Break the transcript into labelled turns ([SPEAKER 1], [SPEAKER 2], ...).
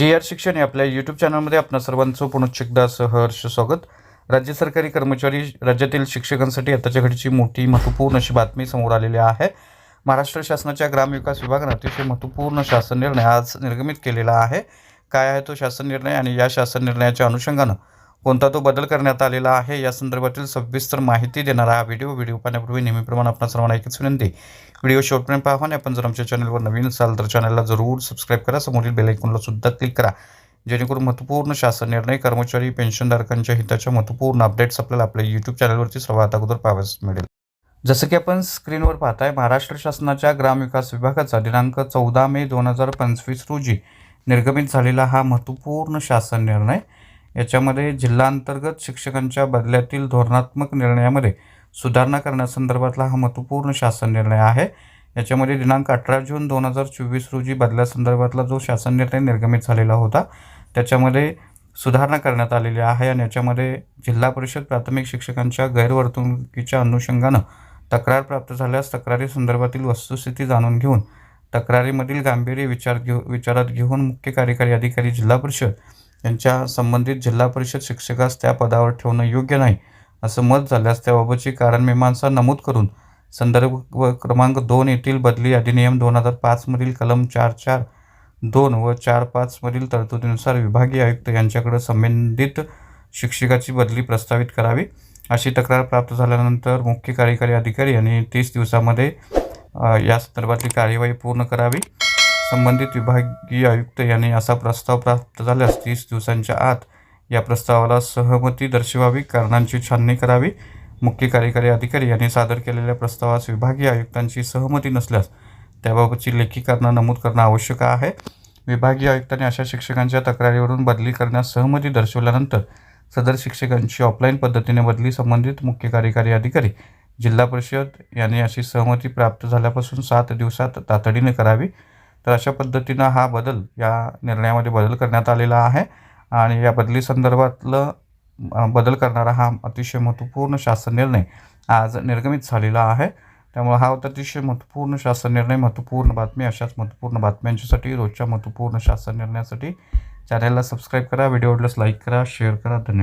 [SPEAKER 1] जी R शिक्षण या आपल्या यूट्यूब चॅनलमध्ये आपणा सर्वांचं पुनश्च एकदा सहर्ष स्वागत. राज्य सरकारी कर्मचारी राज्यातील शिक्षकांसाठी आताच्या घडीची मोठी महत्त्वपूर्ण अशी बातमी समोर आलेली आहे. महाराष्ट्र शासनाच्या ग्रामविकास विभागानं अतिशय महत्त्वपूर्ण शासन निर्णय आज निर्गमित केलेला आहे. काय आहे तो शासन निर्णय? आणि या शासन निर्णयाच्या अनुषंगानं कोणता तो बदल करण्यात आलेला आहे या संदर्भातील सविस्तर माहिती देणारा हा व्हिडिओ व्हिडिओ पाहण्यापूर्वी नेहमीप्रमाणे आपण सर्वांना एकच विनंती व्हिडिओ शेवटपर्यंत पाहा आणि आपण जर आमच्या चॅनलवर नवीन असाल तर चॅनलला जरूर सबस्क्राईब करा. समोरील बेलायकॉनला सुद्धा क्लिक करा. जेणेकरून महत्त्वपूर्ण शासन निर्णय कर्मचारी पेन्शनधारकांच्या हिताच्या महत्त्वपूर्ण अपडेट्स आपल्याला आपल्या यूट्यूब चॅनलवरती सर्वात अगोदर पाहावयास मिळेल. जसं की आपण स्क्रीनवर पाहताय महाराष्ट्र शासनाच्या ग्रामविकास विभागाचा दिनांक चौदा मे दोन हजार पंचवीस रोजी निर्गमित झालेला हा महत्त्वपूर्ण शासन निर्णय. याच्यामध्ये जिल्हांतर्गत शिक्षकांच्या बदल्यातील धोरणात्मक निर्णयामध्ये सुधारणा करण्यासंदर्भातला हा महत्त्वपूर्ण शासन निर्णय आहे. याच्यामध्ये दिनांक अठरा जून दोन हजार चोवीस रोजी बदल्यासंदर्भातला जो शासन निर्णय निर्गमित झालेला होता त्याच्यामध्ये सुधारणा करण्यात आलेली आहे आणि याच्यामध्ये जिल्हा परिषद प्राथमिक शिक्षकांच्या गैरवर्तणुकीच्या अनुषंगानं तक्रार प्राप्त झाल्यास तक्रारी संदर्भातील वस्तुस्थिती जाणून घेऊन तक्रारीमधील गांभीर्य विचार घेऊ विचारात घेऊन मुख्य कार्यकारी अधिकारी जिल्हा परिषद त्यांच्या संबंधित जिल्हा परिषद शिक्षकास त्या पदावर ठेवणं योग्य नाही असं मत झाल्यास त्याबाबतची कारण मीमांसा नमूद करून संदर्भ क्रमांक दोन येथील बदली अधिनियम दोन हजार पाचमधील कलम चार चार दोन व चार पाचमधील तरतुदीनुसार विभागीय आयुक्त यांच्याकडे संबंधित शिक्षकाची बदली प्रस्तावित करावी अशी तक्रार प्राप्त झाल्यानंतर मुख्य कार्यकारी अधिकारी यांनी तीस दिवसामध्ये या संदर्भातली कार्यवाही पूर्ण करावी. संबंधित विभागीय आयुक्त यांनी असा प्रस्ताव प्राप्त झाल्यास तीस दिवसांच्या आत या प्रस्तावाला सहमती दर्शवावी कारणांची छाननी करावी. मुख्य कार्यकारी अधिकारी यांनी सादर केलेल्या प्रस्तावास विभागीय आयुक्तांची सहमती नसल्यास त्याबाबतची लेखी कारणं नमूद करणं आवश्यक आहे. विभागीय आयुक्तांनी अशा शिक्षकांच्या तक्रारीवरून बदली करण्यास सहमती दर्शवल्यानंतर सदर शिक्षकांची ऑफलाईन पद्धतीने बदली संबंधित मुख्य कार्यकारी अधिकारी जिल्हा परिषद यांनी अशी सहमती प्राप्त झाल्यापासून सात दिवसात तातडीने करावी. तर अशा पद्धतीनं हा बदल या निर्णयामध्ये बदल करण्यात आलेला आहे. आणि या बदली संदर्भातलं बदल करणारा हा अतिशय महत्त्वपूर्ण शासन निर्णय आज निर्गमित झालेला आहे. त्यामुळे हा होता अतिशय महत्त्वपूर्ण शासन निर्णय महत्त्वपूर्ण बातमी अशाच महत्त्वपूर्ण बातम्यांच्यासाठी रोजच्या महत्त्वपूर्ण शासन निर्णयासाठी चॅनलला सबस्क्राईब करा व्हिडिओ आवडल्यास लाईक करा शेअर करा. धन्यवाद.